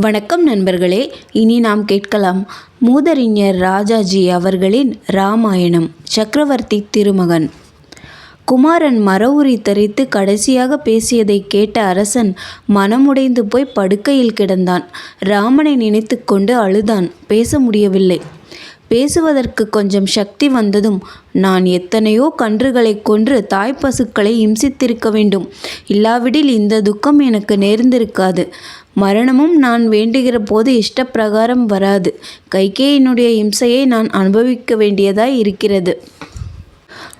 வணக்கம் நண்பர்களே இனி நாம் கேட்கலாம். மூதறிஞர் ராஜாஜி அவர்களின் ராமாயணம் சக்கரவர்த்தி திருமகன். குமாரன் மரவுரி தரித்து கடைசியாக பேசியதை கேட்ட அரசன் மனமுடைந்து போய் படுக்கையில் கிடந்தான். ராமனை நினைத்து கொண்டு அழுதான். பேச முடியவில்லை. பேசுவதற்கு கொஞ்சம் சக்தி வந்ததும் நான் எத்தனையோ கன்றுகளை கொன்று தாய்ப்பசுக்களை இம்சித்திருக்க வேண்டும். இல்லாவிடில் இந்த துக்கம் எனக்கு நேர்ந்திருக்காது. மரணமும் நான் வேண்டுகிற போது இஷ்டப்பிரகாரம் வராது. கைகேயினுடைய இம்சையை நான் அனுபவிக்க வேண்டியதாய் இருக்கிறது.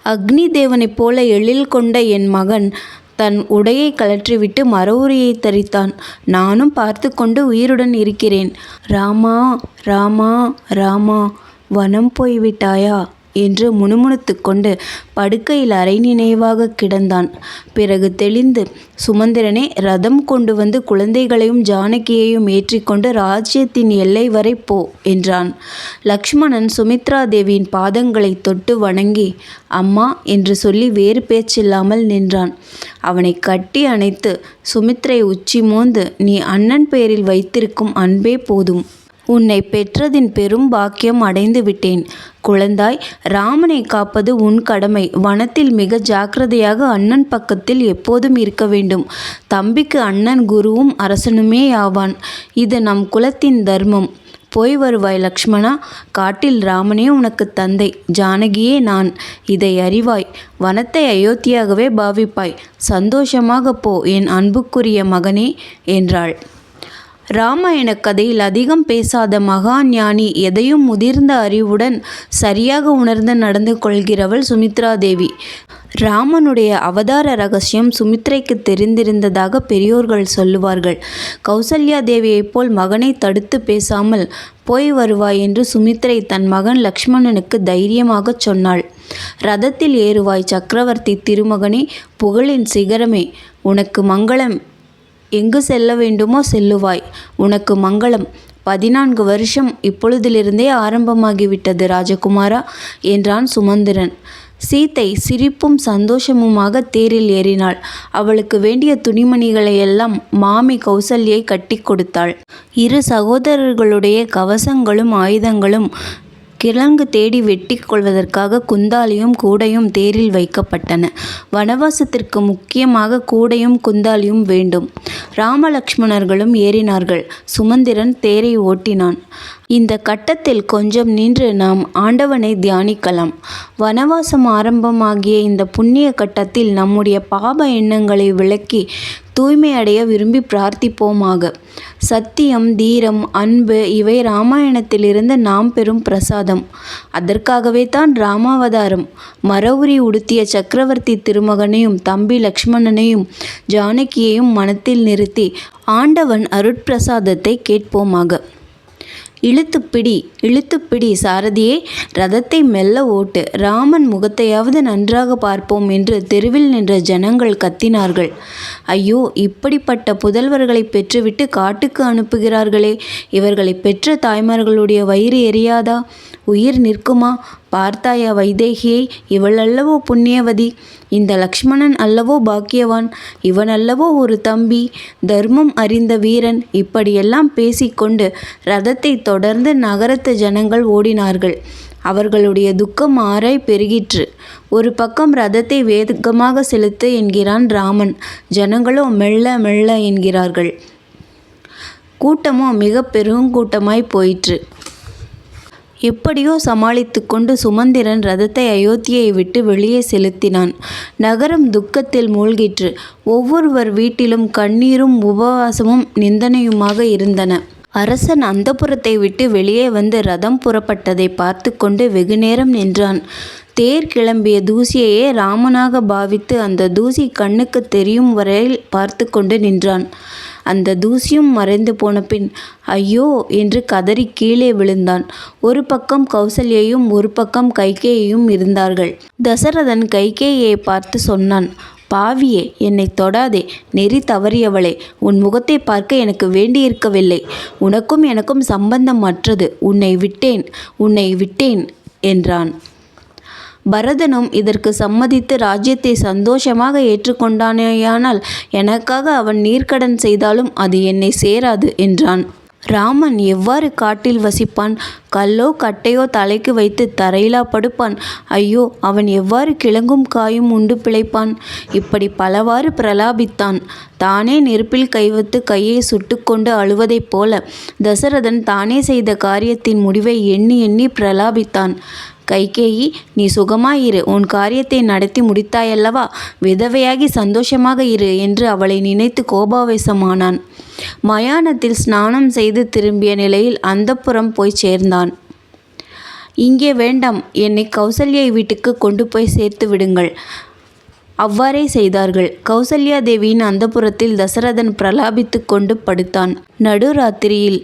அக்னி தேவனைப் போல எழில் கொண்ட என் மகன் தன் உடையை கழற்றிவிட்டு மரவுரியை தரித்தான். நானும் பார்த்து கொண்டு உயிருடன் இருக்கிறேன். ராமா ராமா ராமா. வனம் போய்விட்டாயா? என்று முணுமுணுத்து கொண்டு படுக்கையில் அரை நினைவாக கிடந்தான். பிறகு தெளிந்து சுமந்திரனே ரதம் கொண்டு வந்து குழந்தைகளையும் ஜானகியையும் ஏற்றிக்கொண்டு ராஜ்யத்தின் எல்லை வரை போ என்றான். லக்ஷ்மணன் சுமித்ரா தேவியின் பாதங்களை தொட்டு வணங்கி அம்மா என்று சொல்லி வேறு பேச்சில்லாமல் நின்றான். அவனை கட்டி அணைத்து சுமித்ரை உச்சி மோந்து நீ அண்ணன் பெயரில் வைத்திருக்கும் அன்பே போதும். உன்னை பெற்றதின் பெரும் பாக்கியம் அடைந்து விட்டேன். குழந்தாய் ராமனை காப்பது உன் கடமை. வனத்தில் மிக ஜாக்கிரதையாக அண்ணன் பக்கத்தில் எப்போதும் இருக்க வேண்டும். தம்பிக்கு அண்ணன் குருவும் அரசனுமே ஆவான். இது நம் குலத்தின் தர்மம். போய் வருவாய் லக்ஷ்மணா. காட்டில் ராமனே உனக்கு தந்தை. ஜானகியே நான். இதை அறிவாய். வனத்தை அயோத்தியாகவே பாவிப்பாய். சந்தோஷமாக போ. என் அன்புக்குரிய மகனே என்றாள். ராமாயண கதையில் அதிகம் பேசாத மகா ஞானி எதையும் முதிர்ந்த அறிவுடன் சரியாக உணர்ந்து நடந்து கொள்கிறவள் சுமித்ரா தேவி. ராமனுடைய அவதார ரகசியம் சுமித்ரைக்கு தெரிந்திருந்ததாக பெரியோர்கள் சொல்லுவார்கள். கௌசல்யா தேவியைப் போல் மகனை தடுத்து பேசாமல் போய் வருவாய் என்று சுமித்ரை தன் மகன் லக்ஷ்மணனுக்கு தைரியமாகச் சொன்னாள். ரதத்தில் ஏறுவாய் சக்கரவர்த்தி திருமகனே புகழின் சிகரமே உனக்கு மங்களம். எங்கு செல்ல வேண்டுமோ செல்லுவாய். உனக்கு மங்களம். பதினான்கு வருஷம் இப்பொழுதிலிருந்தே ஆரம்பமாகிவிட்டது ராஜகுமாரா என்றான் சுமந்திரன். சீத்தை சிரிப்பும் சந்தோஷமுமாக தேரில் ஏறினாள். அவளுக்கு வேண்டிய துணிமணிகளை எல்லாம் மாமி கௌசல்யை கட்டி கொடுத்தாள். இரு சகோதரர்களுடைய கவசங்களும் ஆயுதங்களும் கிழங்கு தேடி வெட்டி கொள்வதற்காக குந்தாலியும் கூடையும் தேரில் வைக்கப்பட்டன. வனவாசத்திற்கு முக்கியமாக கூடையும் குந்தாலியும் வேண்டும். ராமலக்ஷ்மணர்களும் ஏறினார்கள். சுமந்திரன் தேரை ஓட்டினான். இந்த கட்டத்தில் கொஞ்சம் நின்று நாம் ஆண்டவனை தியானிக்கலாம். வனவாசம் ஆரம்பமாகிய இந்த புண்ணிய கட்டத்தில் நம்முடைய பாப எண்ணங்களை விளக்கி தூய்மை அடைய விரும்பி பிரார்த்திப்போமாக. சத்தியம் தீரம் அன்பு இவை ராமாயணத்திலிருந்து நாம் பெறும் பிரசாதம். அதற்காகவே தான் ராமாவதாரம். மரவுரி உடுத்திய சக்கரவர்த்தி திருமகனையும் தம்பி லக்ஷ்மணனையும் ஜானகியையும் மனத்தில் நிறுத்தி ஆண்டவன் அருட்பிரசாதத்தை கேட்போமாக. இழுத்துப்பிடி இழுத்துப்பிடி சாரதியே ரதத்தை மெல்ல ஓட்டு. ராமன் முகத்தையாவது நன்றாக பார்ப்போம் என்று தெருவில் நின்ற ஜனங்கள் கத்தினார்கள். ஐயோ இப்படிப்பட்ட புதல்வர்களை பெற்றுவிட்டு காட்டுக்கு அனுப்புகிறார்களே. இவர்களை பெற்ற தாய்மார்களுடைய வயிறு எரியாதா? உயிர் நிற்குமா? பார்த்தாயா வைதேகியை இவளல்லவோ புண்ணியவதி? இந்த லக்ஷ்மணன் அல்லவோ பாக்கியவான். இவன் அல்லவோ ஒரு தம்பி. தர்மம் அறிந்த வீரன். இப்படியெல்லாம் பேசிக்கொண்டு ரதத்தை தொடர்ந்து நகரத்து ஜனங்கள் ஓடினார்கள். அவர்களுடைய துக்கம் ஆராய் பெருகிற்று. ஒரு பக்கம் ரதத்தை வேகமாக செலுத்து என்கிறான் ராமன். ஜனங்களோ மெல்ல மெல்ல என்கிறார்கள். கூட்டமோ மிக பெருங்கூட்டமாய் போயிற்று. எப்படியோ சமாளித்து கொண்டு சுமந்திரன் ரதத்தை அயோத்தியை விட்டு வெளியே செலுத்தினான். நகரம் துக்கத்தில் மூழ்கிற்று. ஒவ்வொருவர் வீட்டிலும் கண்ணீரும் உபவாசமும் நிந்தனையுமாக இருந்தன. அரசன் அந்தப்புறத்தை விட்டு வெளியே வந்து ரதம் புறப்பட்டதை பார்த்து கொண்டு வெகுநேரம் நின்றான். தேர் கிளம்பிய தூசியையே ராமனாக பாவித்து அந்த தூசி கண்ணுக்கு தெரியும் வரையில் பார்த்து கொண்டு நின்றான். அந்த தூசியும் மறைந்து போன பின் ஐயோ! என்று கதறி கீழே விழுந்தான். ஒரு பக்கம் கௌசல்யையும் ஒரு பக்கம் கைகேயையும் இருந்தார்கள். தசரதன் கைகேயை பார்த்து சொன்னான் பாவியே என்னை தொடாதே நெறி தவறியவளே உன் முகத்தை பார்க்க எனக்கு வேண்டியிருக்கவில்லை. உனக்கும் எனக்கும் சம்பந்தம் அற்றது. உன்னை விட்டேன் உன்னை விட்டேன் என்றான். பரதனும் இதற்கு சம்மதித்து ராஜ்யத்தை சந்தோஷமாக ஏற்றுக்கொண்டானேயானால் எனக்காக அவன் நீர்க்கடன் செய்தாலும் அது என்னை சேராது என்றான். ராமன் எவ்வாறு காட்டில் வசிப்பான்? கல்லோ கட்டையோ தலைக்கு வைத்து தரையிலா படுப்பான்? ஐயோ அவன் எவ்வாறு கிழங்கும் காயும் உண்டு பிழைப்பான்? இப்படி பலவாறு பிரலாபித்தான். தானே நெருப்பில் கைவத்து கையை சுட்டுக்கொண்டு அழுவதைப் போல தசரதன் தானே செய்த காரியத்தின் முடிவை எண்ணி எண்ணி பிரலாபித்தான். கைகேயி நீ சுகமாயிரு உன் காரியத்தை நடத்தி முடித்தாயல்லவா? விதவையாகி சந்தோஷமாக இரு என்று அவளை நினைத்து கோபாவேசமானான். மயானத்தில் ஸ்நானம் செய்து திரும்பிய நிலையில் அந்தப்புறம் போய் சேர்ந்தான். இங்கே வேண்டாம். என்னை கௌசல்யை வீட்டுக்கு கொண்டு போய் சேர்த்து விடுங்கள் அவ்வாறே செய்தார்கள். கௌசல்யா தேவியின் அந்தப்புறத்தில் தசரதன் பிரலாபித்து கொண்டு படுத்தான். நடுராத்திரியில்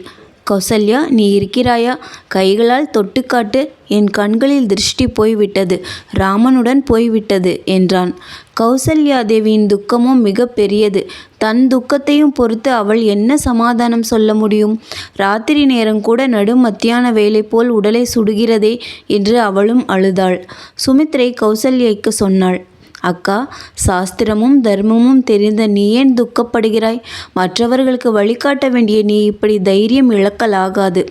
கௌசல்யா நீ இருக்கிறாயா? கைகளால் தொட்டுக்காட்டு என் கண்களில் திருஷ்டி போய்விட்டது. ராமனுடன் போய்விட்டது என்றான். கௌசல்யா தேவியின் துக்கமும் மிக பெரியது. தன் துக்கத்தையும் பொறுத்து அவள் என்ன சமாதானம் சொல்ல முடியும்? ராத்திரி நேரம் கூட நடு மத்தியான வேலை போல் உடலை சுடுகிறதே என்று அவளும் அழுதாள். சுமித்ரை கௌசல்யைக்கு சொன்னாள் அக்கா சாஸ்திரமும் தர்மமும் தெரிந்த நீ ஏன் துக்கப்படுகிறாய்? மற்றவர்களுக்கு வழிகாட்ட வேண்டிய நீ இப்படி தைரியம் இழக்கலாகாது.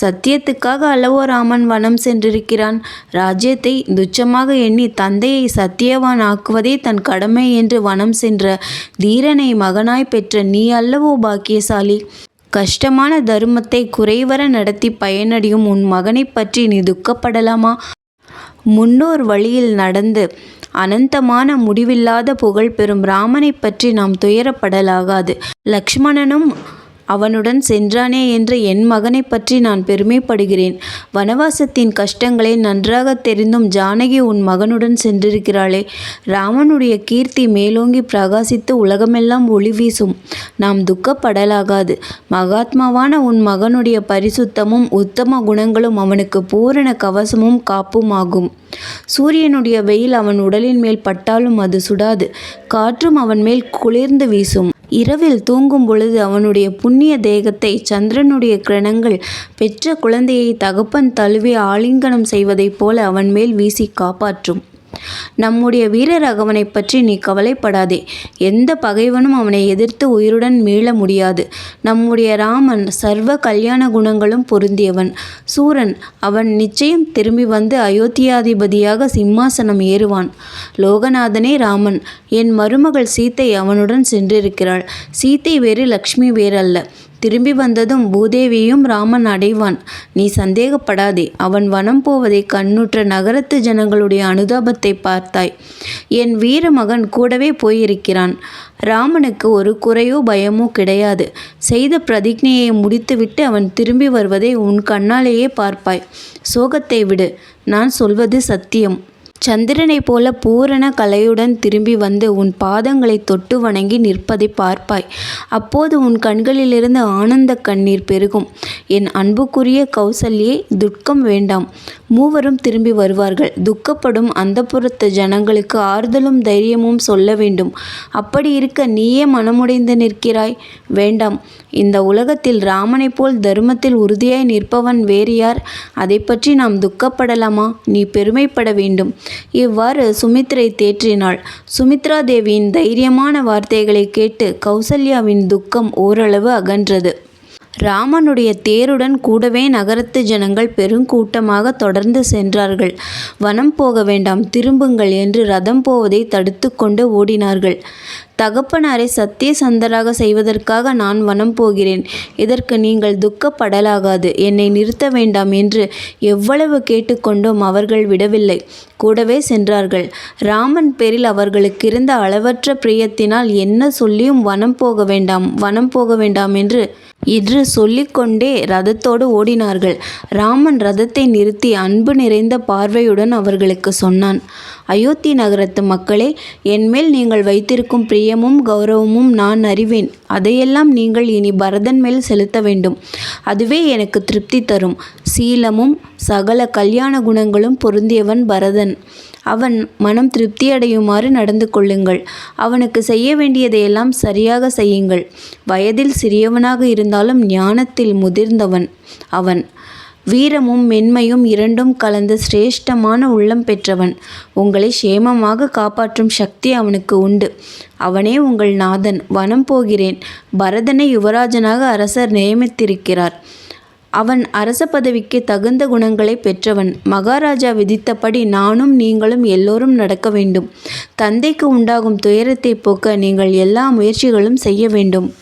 சத்தியத்துக்காக அல்லவோ ராமன் வனம் சென்றிருக்கிறான். ராஜ்யத்தை துச்சமாக எண்ணி தந்தையை சத்தியவான் ஆக்குவதே தன் கடமை என்று வனம் சென்ற தீரனை மகனாய் பெற்ற நீ அல்லவோ பாக்கியசாலி. கஷ்டமான தர்மத்தை குறைவர நடத்தி பயனடையும் உன் மகனைப் பற்றி நீ துக்கப்படலாமா? முன்னோர் வழியில் நடந்து அனந்தமான முடிவில்லாத புகழ் பெறும் ராமனைப் பற்றி நாம் துயரப்படலாகாது. லக்ஷ்மணனும் அவனுடன் சென்றானே என்ற என் மகனைப் பற்றி நான் பெருமைப்படுகிறேன். வனவாசத்தின் கஷ்டங்களை நன்றாக தெரிந்தும் ஜானகி உன் மகனுடன் சென்றிருக்கிறாளே. ராமனுடைய கீர்த்தி மேலோங்கி பிரகாசித்து உலகமெல்லாம் ஒளி வீசும். நாம் துக்கப்படலாகாது. மகாத்மாவான உன் மகனுடைய பரிசுத்தமும் உத்தம குணங்களும் அவனுக்கு பூரண கவசமும் காப்புமாகும். சூரியனுடைய வெயில் அவன் உடலின் மேல் பட்டாலும் அது சுடாது. காற்றும் அவன் மேல் குளிர்ந்து வீசும். இரவில் தூங்கும் பொழுது அவனுடைய புண்ணிய தேகத்தை சந்திரனுடைய கிரணங்கள் பெற்ற குழந்தையை தகப்பன் தழுவி ஆலிங்கனம் செய்வதைப் போல அவன் மேல் வீசி காப்பாற்றும். நம்முடைய வீரராகவனைப் பற்றி நீ கவலைப்படாதே. எந்த பகைவனும் அவனை எதிர்த்து உயிருடன் மீள முடியாது. நம்முடைய ராமன் சர்வ கல்யாண குணங்களும் பொருந்தியவன். சூரன் அவன் நிச்சயம் திரும்பி வந்து அயோத்தியாதிபதியாக சிம்மாசனம் ஏறுவான். லோகநாதனே ராமன் என் மருமகள் சீத்தை அவனுடன் சென்றிருக்கிறாள். சீத்தை வேறு லக்ஷ்மி வேறல்ல. திரும்பி வந்ததும் பூதேவியும் ராமன் அடைவான். நீ சந்தேகப்படாதே. அவன் வனம் போவதை கண்ணுற்ற நகரத்து ஜனங்களுடைய அனுதாபத்தை பார்த்தாய். என் வீர மகன் கூடவே போயிருக்கிறான். ராமனுக்கு ஒரு குறையோ பயமோ கிடையாது. செய்த பிரதிஜையை முடித்துவிட்டு அவன் திரும்பி வருவதை உன் கண்ணாலேயே பார்ப்பாய். சோகத்தை விடு. நான் சொல்வது சத்தியம். சந்திரனைப் போல பூரண கலையுடன் திரும்பி வந்து உன் பாதங்களை தொட்டு வணங்கி நிற்பதை பார்ப்பாய். அப்போது உன் கண்களிலிருந்து ஆனந்த கண்ணீர் பெருகும். என் அன்புக்குரிய கௌசல்யே துக்கம் வேண்டாம். மூவரும் திரும்பி வருவார்கள். துக்கப்படும் அந்தப்புறத்து ஜனங்களுக்கு ஆறுதலும் தைரியமும் சொல்ல வேண்டும். அப்படி இருக்க நீயே மனமுடைந்து நிற்கிறாய். வேண்டாம். இந்த உலகத்தில் ராமனைப் போல் தர்மத்தில் உறுதியாய் நிற்பவன் வேறு யார்? அதை பற்றி நாம் துக்கப்படலாமா? நீ பெருமைப்பட வேண்டும். இவ்வாறு சுமித்ரை தேற்றினாள். சுமித்ரா தேவியின் தைரியமான வார்த்தைகளை கேட்டு கௌசல்யாவின் துக்கம் ஓரளவு அகன்றது. ராமனுடைய தேருடன் கூடவே நகரத்து ஜனங்கள் பெருங்கூட்டமாக தொடர்ந்து சென்றார்கள். வனம் போக வேண்டாம் திரும்புங்கள் என்று ரதம் போவதை தடுத்து கொண்டு ஓடினார்கள். தகப்பனாரை சத்தியசந்தராக செய்வதற்காக நான் வனம் போகிறேன். இதற்கு நீங்கள் துக்கப்படலாகாது. என்னை நிறுத்த வேண்டாம் என்று எவ்வளவு கேட்டுக்கொண்டும் அவர்கள் விடவில்லை. கூடவே சென்றார்கள். ராமன் பேரில் அவர்களுக்கு இருந்த அளவற்ற பிரியத்தினால் என்ன சொல்லியும் வனம் போக வேண்டாம் வனம் போக வேண்டாம் என்று என்று சொல்லிக்கொண்டே ரதத்தோடு ஓடினார்கள். ராமன் ரதத்தை நிறுத்தி அன்பு நிறைந்த பார்வையுடன் அவர்களுக்கு சொன்னான் அயோத்தி நகரத்து மக்களே என்மேல் நீங்கள் வைத்திருக்கும் பிரிய பிரியமும் கௌரவமும் நான் அறிவேன். அதையெல்லாம் நீங்கள் இனி பரதன் மேல் செலுத்த வேண்டும். அதுவே எனக்கு திருப்தி தரும். சீலமும் சகல கல்யாண குணங்களும் பொருந்தியவன் பரதன். அவன் மனம் திருப்தியடையுமாறு நடந்து கொள்ளுங்கள். அவனுக்கு செய்ய வேண்டியதையெல்லாம் சரியாக செய்யுங்கள். வயதில் சிறியவனாக இருந்தாலும் ஞானத்தில் முதிர்ந்தவன். அவன் வீரமும் மென்மையும் இரண்டும் கலந்த சிரேஷ்டமான உள்ளம் பெற்றவன். உங்களை சேமமாக காப்பாற்றும் சக்தி அவனுக்கு உண்டு. அவனே உங்கள் நாதன். வனம் போகிறேன். பரதனை யுவராஜனாக அரசர் நியமித்திருக்கிறார். அவன் அரச பதவிக்கு தகுந்த குணங்களை பெற்றவன். மகாராஜா விதித்தபடி நானும் நீங்களும் எல்லோரும் நடக்க வேண்டும். தந்தைக்கு உண்டாகும் துயரத்தை போக்க நீங்கள் எல்லா முயற்சிகளும் செய்ய வேண்டும்.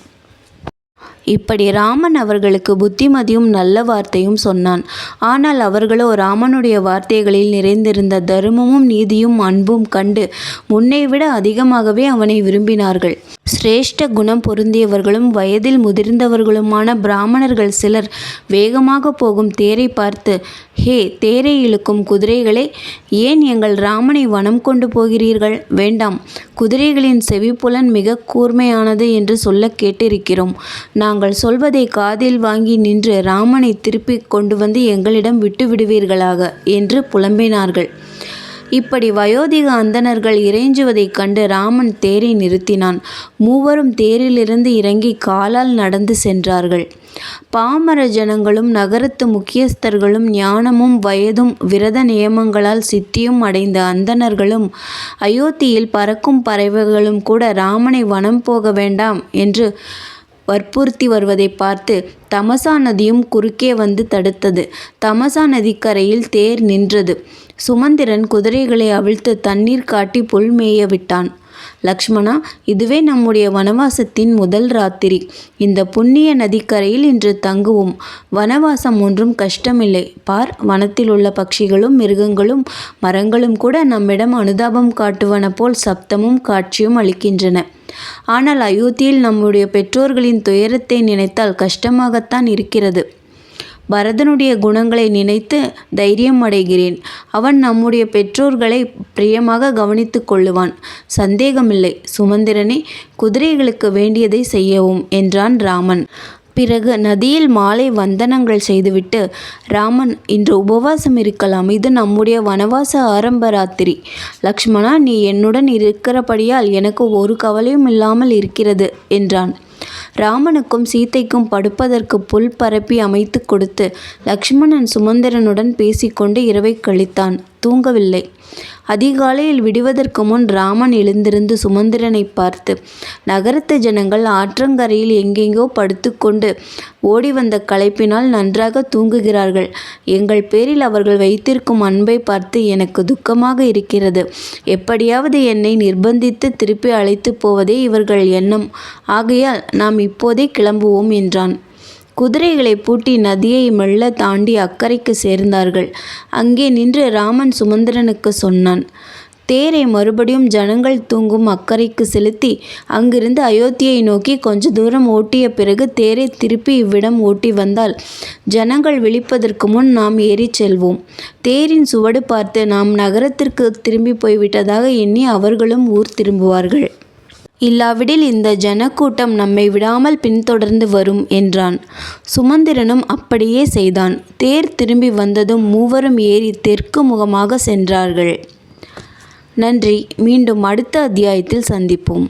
இப்படி ராமன் அவர்களுக்கு புத்திமதியும் நல்ல வார்த்தையும் சொன்னான். ஆனால் அவர்களோ ராமனுடைய வார்த்தைகளில் நிறைந்திருந்த தர்மமும் நீதியும் அன்பும் கண்டு முன்னை விட அதிகமாகவே அவனை விரும்பினார்கள். சிரேஷ்ட குணம் பொருந்தியவர்களும் வயதில் முதிர்ந்தவர்களுமான பிராமணர்கள் சிலர் வேகமாக போகும் தேரை பார்த்து ஹே தேரை இழுக்கும் குதிரைகளே ஏன் எங்கள் ராமனை வனம் கொண்டு போகிறீர்கள்? வேண்டாம் குதிரைகளின் செவிப்புலன் மிக கூர்மையானது என்று சொல்ல கேட்டிருக்கிறோம். நான் நாங்கள் சொல்வதை காதில் வாங்கி நின்று ராமனை திருப்பிக் கொண்டு வந்து எங்களிடம் விட்டு விடுவீர்களாக என்று புலம்பினார்கள். இப்படி வயோதிக அந்தணர்கள் இறைஞ்சுவதைக் கண்டு ராமன் தேரை நிறுத்தினான். மூவரும் தேரிலிருந்து இறங்கி காலால் நடந்து சென்றார்கள். பாமர ஜனங்களும் நகரத்து முக்கியஸ்தர்களும் ஞானமும் வயதும் விரத நியமங்களால் சித்தியும் அடைந்த அந்தணர்களும் அயோத்தியில் பறக்கும் பறவைகளும் கூட ராமனை வனம் போக வேண்டாம் என்று வற்புறுத்தி வருவதை பார்த்து தமசா நதியும் குறுக்கே வந்து தடுத்தது. தமசா நதிக்கரையில் தேர் நின்றது. சுமந்திரன் குதிரைகளை அவிழ்த்து தண்ணீர் காட்டி புல் மேய விட்டான். லக்ஷ்மணா இதுவே நம்முடைய வனவாசத்தின் முதல் ராத்திரி. இந்த புண்ணிய நதிக்கரையில் இன்று தங்குவோம். வனவாசம் ஒன்றும் கஷ்டமில்லை. பார் வனத்தில் உள்ள பட்சிகளும் மிருகங்களும் மரங்களும் கூட நம்மிடம் அனுதாபம் காட்டுவன போல் சப்தமும் காட்சியும் அளிக்கின்றன. ஆனால் அயோத்தியில் நம்முடைய பெற்றோர்களின் துயரத்தை நினைத்தால் கஷ்டமாகத்தான் இருக்கிறது. பரதனுடைய குணங்களை நினைத்து தைரியம் அடைகிறேன். அவன் நம்முடைய பெற்றோர்களை பிரியமாக கவனித்து கொள்ளுவான். சந்தேகமில்லை. சுமந்திரனே குதிரைகளுக்கு வேண்டியதை செய்யவும் என்றான் ராமன். பிறகு நதியில் மாலை வந்தனங்கள் செய்துவிட்டு ராமன் இன்று உபவாசம் இருக்கலாம். இது நம்முடைய வனவாச ஆரம்ப ராத்திரி. லக்ஷ்மணா நீ என்னுடன் இருக்கிறபடியால் எனக்கு ஒரு கவலையும் இல்லாமல் இருக்கிறது என்றான். ராமனுக்கும் சீதைக்கும் படுப்பதற்கு புல் பரப்பி அமைத்து கொடுத்து லக்ஷ்மணன் சுமந்திரனுடன் பேசிக்கொண்டு இரவை கழித்தான். தூங்கவில்லை. அதிகாலையில் விடுவதற்கு முன் ராமன் எழுந்திருந்து சுமந்திரனை பார்த்து நகரத்து ஜனங்கள் ஆற்றங்கரையில் எங்கெங்கோ படுத்துக்கொண்டு ஓடி வந்த களைப்பினால் நன்றாக தூங்குகிறார்கள். எங்கள் பேரில் அவர்கள் வைத்திருக்கும் அன்பை பார்த்து எனக்கு துக்கமாக இருக்கிறது. எப்படியாவது என்னை நிர்பந்தித்து திருப்பி அழைத்து போவதே இவர்கள் எண்ணம். ஆகையால் நாம் இப்போதே கிளம்புவோம் என்றான். குதிரைகளை பூட்டி நதியை மெல்ல தாண்டி அக்கறைக்கு சேர்ந்தார்கள். அங்கே நின்று ராமன் சுமந்திரனுக்கு சொன்னான் தேரை மறுபடியும் ஜனங்கள் தூங்கும் அக்கறைக்கு செலுத்தி அங்கிருந்து அயோத்தியை நோக்கி கொஞ்ச தூரம் ஓட்டிய பிறகு தேரை திருப்பி இவ்விடம் ஓட்டி வந்தால் ஜனங்கள் விழிப்பதற்கு முன் நாம் ஏறி செல்வோம். தேரின் சுவடு பார்த்து நாம் நகரத்திற்கு திரும்பி போய்விட்டதாக எண்ணி அவர்களும் ஊர் திரும்புவார்கள். இல்லாவிடில் இந்த ஜனக்கூட்டம் நம்மை விடாமல் பின்தொடர்ந்து வரும் என்றான். சுமந்திரனும் அப்படியே செய்தான். தேர் திரும்பி வந்ததும் மூவரும் ஏறி தெற்கு முகமாக சென்றார்கள். நன்றி. மீண்டும் அடுத்த அத்தியாயத்தில் சந்திப்போம்.